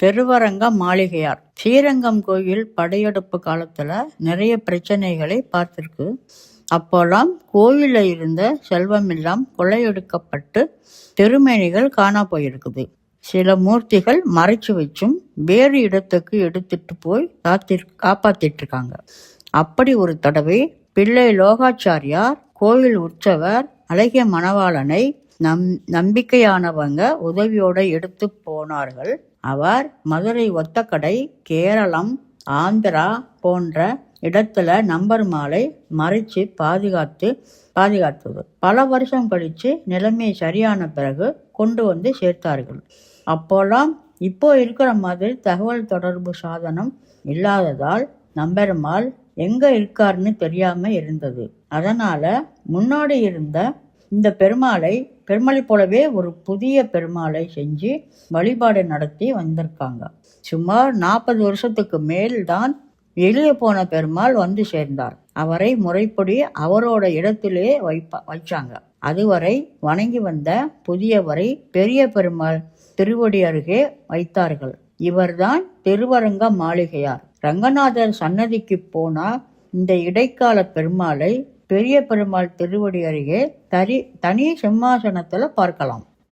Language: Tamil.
பெருவரங்க மாளிகையார். ஸ்ரீரங்கம் கோயில் படையெடுப்பு காலத்துல நிறைய பிரச்சனைகளை பார்த்திருக்கு. அப்போல்லாம் கோயில்ல இருந்த செல்வமெல்லாம் கொள்ளையெடுக்கப்பட்டு திருமேனிகள் காணா போயிருக்குது. சில மூர்த்திகள் மறைச்சு வச்சும் வேறு இடத்துக்கு எடுத்துட்டு போய் காத்திரு காப்பாத்திட்டு இருக்காங்க அப்படி ஒரு தடவை பிள்ளை லோகாச்சாரியார் கோயில் உற்சவர் அழகிய மணவாளனை நம் நம்பிக்கையானவங்க உதவியோட எடுத்து போனார்கள். அவர் மதுரை ஒத்தக்கடை கேரளம் ஆந்திரா போன்ற இடத்துல நம்பர் மாலை மறைச்சு பாதுகாத்து பாதுகாத்தது. பல வருஷம் கழிச்சு நிலைமை சரியான பிறகு கொண்டு வந்து சேர்த்தார்கள். அப்போல்லாம் இப்போ இருக்கிற மாதிரி தகவல் தொடர்பு சாதனம் இல்லாததால் நம்பெருமாள் எங்க இருக்காருன்னு தெரியாம இருந்தது. அதனால முன்னாடி இருந்த இந்த பெருமாளை பெருமாளை போலவே ஒரு புதிய பெருமாளை செஞ்சு வழிபாடு நடத்தி வந்திருக்காங்க. சுமார் நாற்பது வருஷத்துக்கு மேல் தான் வெளியே போன பெருமாள் வந்து சேர்ந்தார். அவரை முறைப்படி அவரோட இடத்திலே வைப்பா வச்சாங்க. அதுவரை வணங்கி வந்த புதியவரை பெரிய பெருமாள் திருவடி அருகே வைத்தார்கள். இவர்தான் திருவரங்க மாளிகையார். ரங்கநாதர் சன்னதிக்கு போனா இந்த இடைக்கால பெருமாளை பெரிய பெருமாள் திருவடி அருகே தரி தனி சிம்மாசனத்தில் பார்க்கலாம்.